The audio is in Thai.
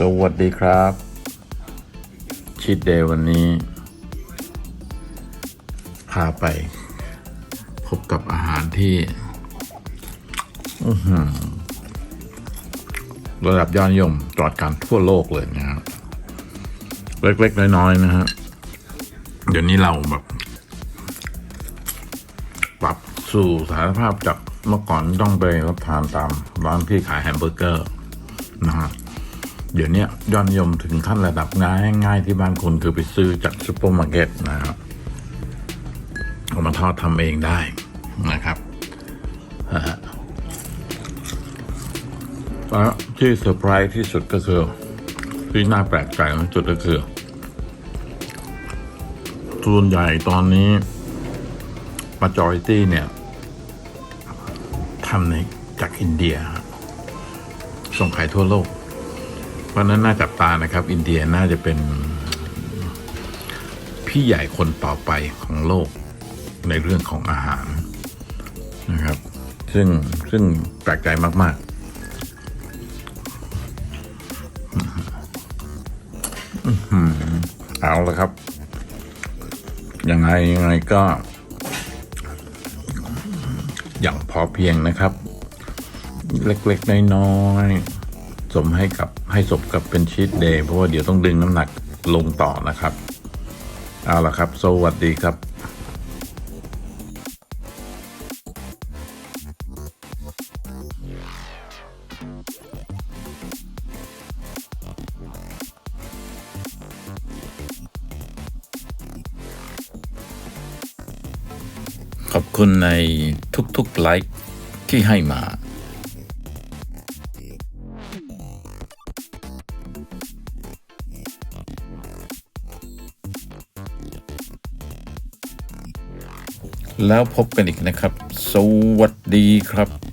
สวัสดีครับชีตเดย์วันนี้ พาไป พบกับอาหารที่ระดับยอดนิยมตลอดการทั่วโลกเลยนะครับ เล็กๆ น้อยๆนะฮะเดี๋ยวนี้เราแบบปรับสู่สานภาพจากเมื่อก่อนต้องไปรับทานตามร้านที่ขายแฮมเบอร์เกอร์นะฮะ เดี๋ยวนี้ยอดนิยมถึงขั้นระดับง่ายง่ายที่บ้านคุณคือไปซื้อจากซูเปอร์มาร์เก็ตนะครับเอามาทอดทำเองได้นะครับฮะแล้วที่เซอร์ไพรส์ที่สุดก็คือที่น่าแปลกใจที่สุดก็คือส่วนใหญ่ตอนนี้ majority เนี่ยทำในจากอินเดีย ส่งขายทั่วโลก ราะนั้นน่าจับตานะครับ อินเดียน่าจะเป็นพี่ใหญ่คนต่อไปของโลกในเรื่องของอาหารนะครับ ซึ่งซึ่งแปลกใจมาก ๆ เอาละครับ ยังไงยังไงก็ อย่างพอเพียงนะครับ เล็ก ๆ น้อย ๆ สมให้กับให้สมกับเป็นชีตเดย์เพราะว่าเดี๋ยวต้องดึงน้ำหนักลงต่อนะครับ เอาละครับ สวัสดีครับขอบคุณในทุกๆไลค์ที่ให้มา แล้วพบกันอีกนะครับ สวัสดีครับ